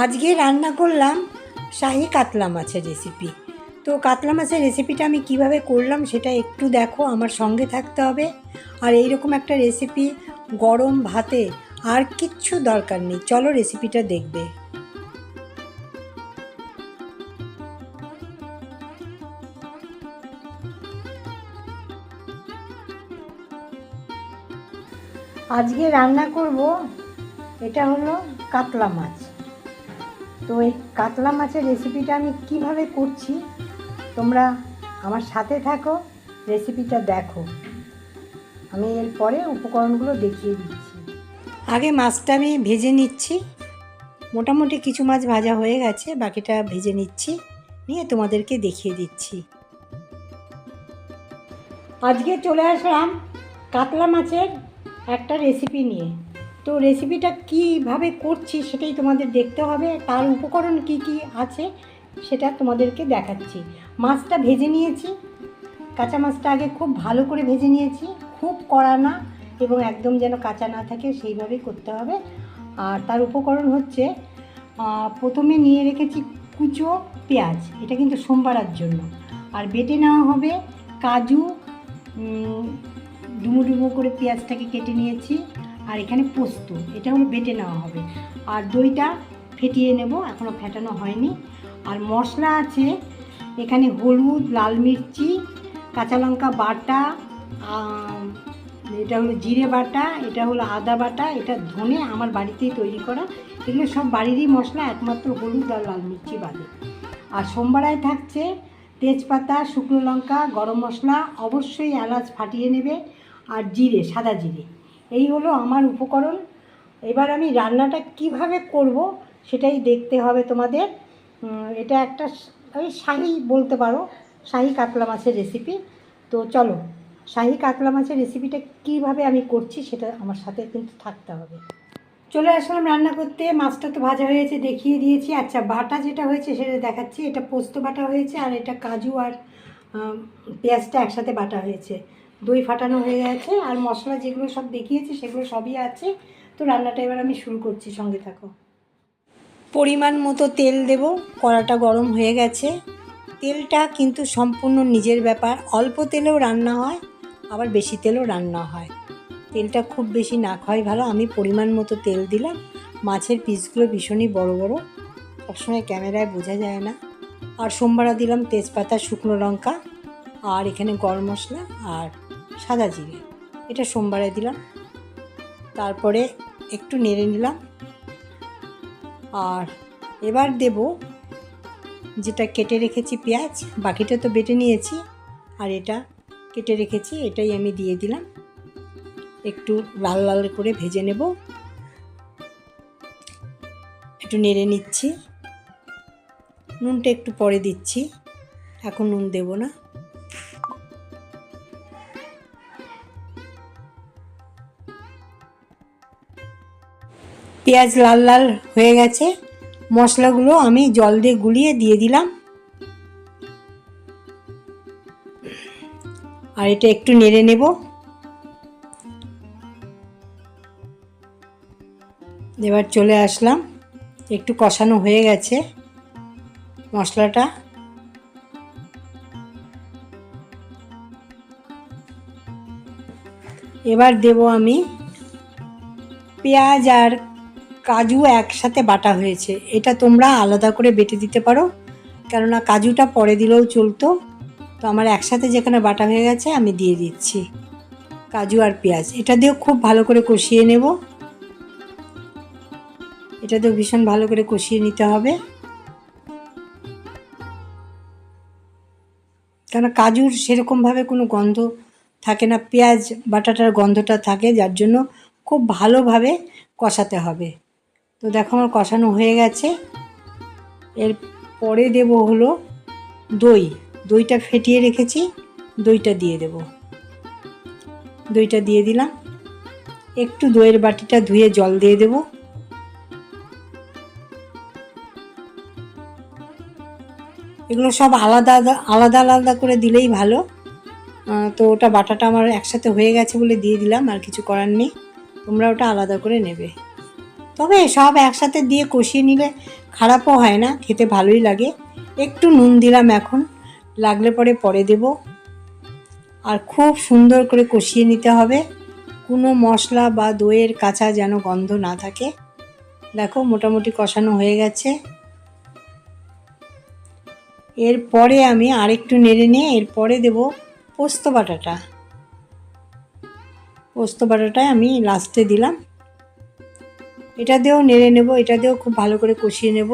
আজকে রান্না করলাম শাহি কাতলা মাছের রেসিপি তো কাতলা মাছের রেসিপিটা আমি কীভাবে করলাম সেটা একটু দেখো, আমার সঙ্গে থাকতে হবে। আর এইরকম একটা রেসিপি গরম ভাতে আর কিচ্ছু দরকার নেই। চলো রেসিপিটা দেখবে। আজকে রান্না করব, এটা হলো কাতলা মাছ। তো এই কাতলা মাছের রেসিপিটা আমি কীভাবে করছি, তোমরা আমার সাথে থাকো রেসিপিটা দেখো। আমি এরপরে উপকরণগুলো দেখিয়ে দিচ্ছি। আগে মাছটা আমি ভেজে নিচ্ছি। মোটামুটি কিছু মাছ ভাজা হয়ে গেছে, বাকিটা ভেজে নিচ্ছি, নিয়ে তোমাদেরকে দেখিয়ে দিচ্ছি। আজকে চলে আসলাম কাতলা মাছের একটা রেসিপি নিয়ে। তো রেসিপিটা কীভাবে করছি সেটাই তোমাদের দেখতে হবে। তার উপকরণ কি কি আছে সেটা তোমাদেরকে দেখাচ্ছি। মাছটা ভেজে নিয়েছি। কাঁচা মাছটা আগে খুব ভালো করে ভেজে নিয়েছি। খুব কড়া না এবং একদম যেন কাঁচা না থাকে সেইভাবেই করতে হবে। আর তার উপকরণ হচ্ছে প্রথমে নিয়ে রেখেছি কুচো পেঁয়াজ। এটা কিন্তু সোমবারের জন্য। আর বেটে নেওয়া হবে কাজু ডুমো ডুমো করে পেঁয়াজটাকে কেটে নিয়েছি। আর এখানে পোস্ত এটা হলো বেটে নেওয়া হবে। আর দইটা ফেটিয়ে নেব এখনও ফেটানো হয়নি। আর মশলা আছে, এখানে হলুদ, লাল মির্চি, কাঁচা লঙ্কা বাটা এটা হলো জিরে বাটা, এটা হলো আদা বাটা, এটা ধনে আমার বাড়িতেই তৈরি করা। এগুলো সব বাড়িরই মশলা, একমাত্র হলুদ আর লাল মির্চি বাদে। আর সোমবারায় থাকছে তেজপাতা, শুকনো লঙ্কা, গরম মশলা, অবশ্যই এলাচ ফাটিয়ে নেবে, আর জিরে, সাদা জিরে। এই হলো আমার উপকরণ। এবার আমি রান্নাটা কীভাবে করব সেটাই দেখতে হবে তোমাদের। এটা একটা ওই শাহি বলতে পারো, শাহি কাতলা মাছের রেসিপি তো চলো, শাহি কাতলা মাছের রেসিপিটা কীভাবে আমি করছি সেটা আমার সাথে কিন্তু থাকতে হবে। চলে আসলাম রান্না করতে। মাছটা তো ভাজা হয়েছে দেখিয়ে দিয়েছি। আচ্ছা বাটা যেটা হয়েছে সেটা দেখাচ্ছি। এটা পোস্ত বাটা হয়েছে আর এটা কাজু আর পেঁয়াজটা একসাথে বাটা হয়েছে। দই ফাটানো হয়ে গেছে, আর মশলা যেগুলো সব দেখিয়েছি সেগুলো সবই আছে। তো রান্নাটা এবার আমি শুরু করছি, সঙ্গে থাকো। পরিমাণ মতো তেল দেব, কড়াটা গরম হয়ে গেছে। তেলটা কিন্তু সম্পূর্ণ নিজের ব্যাপার, অল্প তেলেও রান্না হয়, আবার বেশি তেলেও রান্না হয়। তেলটা খুব বেশি না খাওয়াই ভালো, আমি পরিমাণ মতো তেল দিলাম। মাছের পিসগুলো ভীষণই বড় বড় সবসময় ক্যামেরায় বোঝা যায় না। আর সোমবারা দিলাম তেজপাতা, শুকনো লঙ্কা, আর এখানে গরম মশলা, আর সাদা জিরে। এটা সোমবারে দিলাম। তারপরে একটু নেড়ে নিলাম। আর এবার দেব যেটা কেটে রেখেছি পেঁয়াজ, বাকিটা তো বেটে নিয়েছি। আর এটা কেটে রেখেছি, এটাই আমি দিয়ে দিলাম। একটু লাল লাল করে ভেজে নেব। একটু নেড়ে নিচ্ছি। নুনটা একটু পরে দিচ্ছি। এখন নুন দেব না। পেঁয়াজ লাল লাল হয়ে গেছে। মশলাগুলো আমি জল দিয়ে গুলিয়ে দিয়ে দিলাম। আর এটা একটু নেড়ে নেব। এবার চলে আসলাম। একটু কষানো হয়ে গেছে মশলাটা। এবার দেব আমি পেঁয়াজ আর কাজু একসাথে বাটা হয়েছে। এটা তোমরা আলাদা করে বেটে দিতে পারো। কেননা কাজুটা পরে দিলেও চলতো। তো আমার একসাথে যেখানে বাটা হয়ে গেছে, আমি দিয়ে দিচ্ছি। কাজু আর পেঁয়াজ। এটা দিয়েও খুব ভালো করে কষিয়ে নেব। এটা দিয়েও ভীষণ ভালো করে কষিয়ে নিতে হবে। কেন কাজুর সেরকমভাবে কোনো গন্ধ থাকে না। পেঁয়াজ বাটাটার গন্ধটা থাকে, যার জন্য খুব ভালোভাবে কষাতে হবে। তো দেখো আমার কষানো হয়ে গেছে। এর পরে দেব হলো দই। দইটা ফেটিয়ে রেখেছি, দইটা দিয়ে দেব। দইটা দিয়ে দিলাম। একটু দইয়ের বাটিটা ধুয়ে জল দিয়ে দেব। এগুলো সব আলাদা আলাদা আলাদা করে দিলেই ভালো। তো ওটা বাটাটা আমার একসাথে হয়ে গেছে বলে দিয়ে দিলাম, আর কিছু করার নেই। তোমরা ওটা আলাদা করে নেবে। তবে সব একসাথে দিয়ে কষিয়ে নিলে খারাপও হয় না, খেতে ভালোই লাগে। একটু নুন দিলাম এখন, লাগলে পরে পরে দেব। আর খুব সুন্দর করে কষিয়ে নিতে হবে। কোনো মশলা বা দইয়ের কাঁচা যেন গন্ধ না থাকে। দেখো মোটামুটি কষানো হয়ে গেছে। এরপরে আমি আরেকটু নেড়ে নিয়ে এরপরে দেব পোস্ত বাটাটা। পোস্ত বাটাটা আমি লাস্টে দিলাম। এটা দিয়েও নেড়ে নেব, এটা দিয়েও খুব ভালো করে কষিয়ে নেব,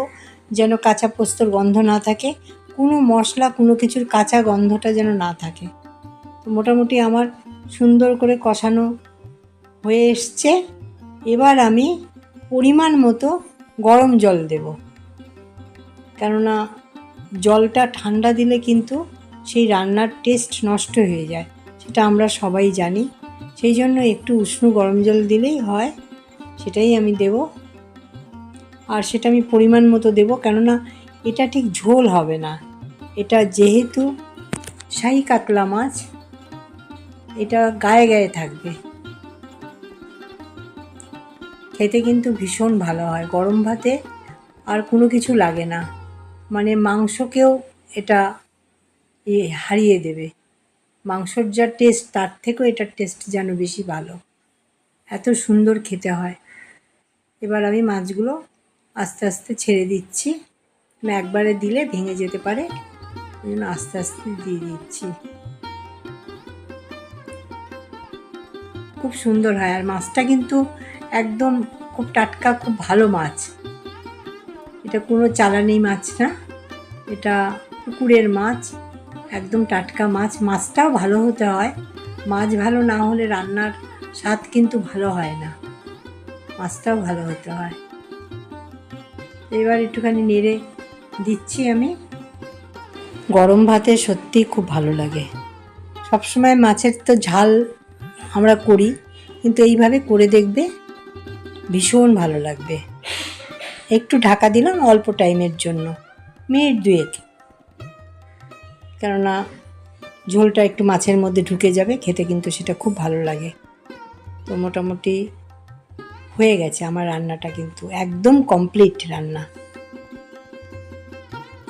যেন কাঁচা পোস্তর গন্ধ না থাকে। কোনো মশলা, কোনো কিছুর কাঁচা গন্ধটা যেন না থাকে। তো মোটামুটি আমার সুন্দর করে কষানো হয়ে এসছে। এবার আমি পরিমাণ মতো গরম জল দেব। কেননা জলটা ঠান্ডা দিলে কিন্তু সেই রান্নার টেস্ট নষ্ট হয়ে যায়, সেটা আমরা সবাই জানি। সেই জন্য একটু উষ্ণ গরম জল দিলেই হয়। সেটাই আমি দেব। আর সেটা আমি পরিমাণ মতো দেব, কেননা এটা ঠিক ঝোল হবে না। এটা যেহেতু শাহি কাতলা মাছ, এটা গায়ে গায়ে থাকবে। খেতে কিন্তু ভীষণ ভালো হয়, গরম ভাতে আর কোনো কিছু লাগে না। মানে মাংসকেও এটা হারিয়ে দেবে। মাংসর যা টেস্ট তার থেকেও এটার টেস্ট যেন বেশি ভালো। এত সুন্দর খেতে হয়। এবার আমি মাছগুলো আস্তে আস্তে ছেড়ে দিচ্ছি। একবারে দিলে ভেঙে যেতে পারে। আস্তে আস্তে দিয়ে দিচ্ছি। খুব সুন্দর হয় আর মাছটা কিন্তু একদম খুব টাটকা, খুব ভালো মাছ। এটা কোনো চালানি মাছ না। এটা পুকুরের মাছ, একদম টাটকা মাছ। মাছটাও ভালো হতে হয়। মাছ ভালো না হলে রান্নার স্বাদ কিন্তু ভালো হয় না। মাছটাও ভালো হতে হয়। এবার একটুখানি নেড়ে দিচ্ছি আমি। গরম ভাতে সত্যিই খুব ভালো লাগে। সবসময় মাছের তো ঝাল আমরা করি, কিন্তু এইভাবে করে দেখবে ভীষণ ভালো লাগবে। একটু ঢাকা দিলাম অল্প টাইমের জন্য, মিনিট দুয়েক। কেননা ঝোলটা একটু মাছের মধ্যে ঢুকে যাবে, খেতে কিন্তু সেটা খুব ভালো লাগে। তো মোটামুটি হয়ে গেছে আমার রান্নাটা কিন্তু, একদম কমপ্লিট রান্না।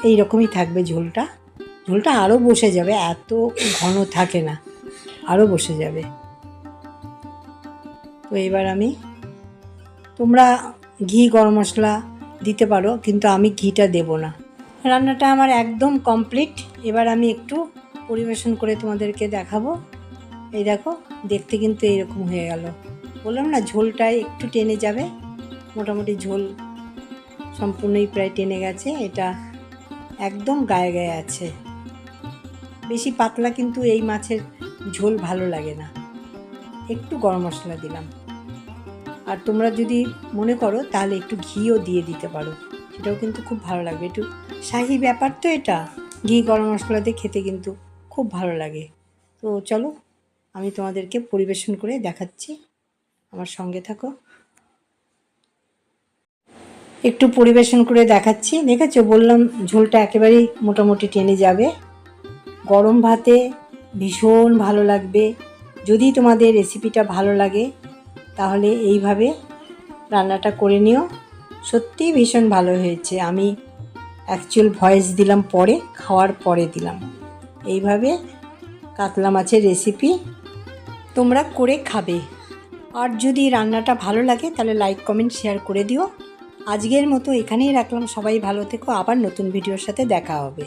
এই রকমই থাকবে ঝোলটা। ঝোলটা আরও বসে যাবে, এত ঘন থাকে না আরও বসে যাবে। তো এবার আমি, তোমরা ঘি, গরম মশলা দিতে পারো, কিন্তু আমি ঘিটা দেব না। রান্নাটা আমার একদম কমপ্লিট এবার আমি একটু পরিবেশন করে তোমাদেরকে দেখাবো। এই দেখো, দেখতে কিন্তু এইরকম হয়ে গেল। বললাম না ঝোলটায় একটু টেনে যাবে। মোটামুটি ঝোল সম্পূর্ণই প্রায় টেনে গেছে। এটা একদম গায়ে গায়ে আছে। বেশি পাতলা কিন্তু এই মাছের ঝোল ভালো লাগে না। একটু গরম মশলা দিলাম। আর তোমরা যদি মনে করো, তাহলে একটু ঘিও দিয়ে দিতে পারো। সেটাও কিন্তু খুব ভালো লাগবে। একটু শাহি ব্যাপার তো এটা। ঘি, গরম মশলা দিয়ে খেতে কিন্তু খুব ভালো লাগে। তো চলো, আমি তোমাদেরকে পরিবেশন করে দেখাচ্ছি। আমার সঙ্গে থাকো। একটু পরিবেশন করে দেখাচ্ছি। দেখেছ, বললাম ঝোলটা একেবারেই মোটামুটি টেনে যাবে। গরম ভাতে ভীষণ ভালো লাগবে। যদি তোমাদের রেসিপিটা ভালো লাগে, তাহলে এইভাবে রান্নাটা করে নিও। সত্যিই ভীষণ ভালো হয়েছে। আমি অ্যাকচুয়াল ভয়েস দিলাম পরে, খাওয়ার পরে দিলাম। এইভাবে কাতলা মাছের রেসিপি তোমরা করে খাবে। আর যদি রান্নাটা ভালো লাগে, তাহলে লাইক কমেন্ট শেয়ার করে দিও। আজকের মতো এখানেই রাখলাম। সবাই ভালো থেকো। আবার নতুন ভিডিওর সাথে দেখা হবে।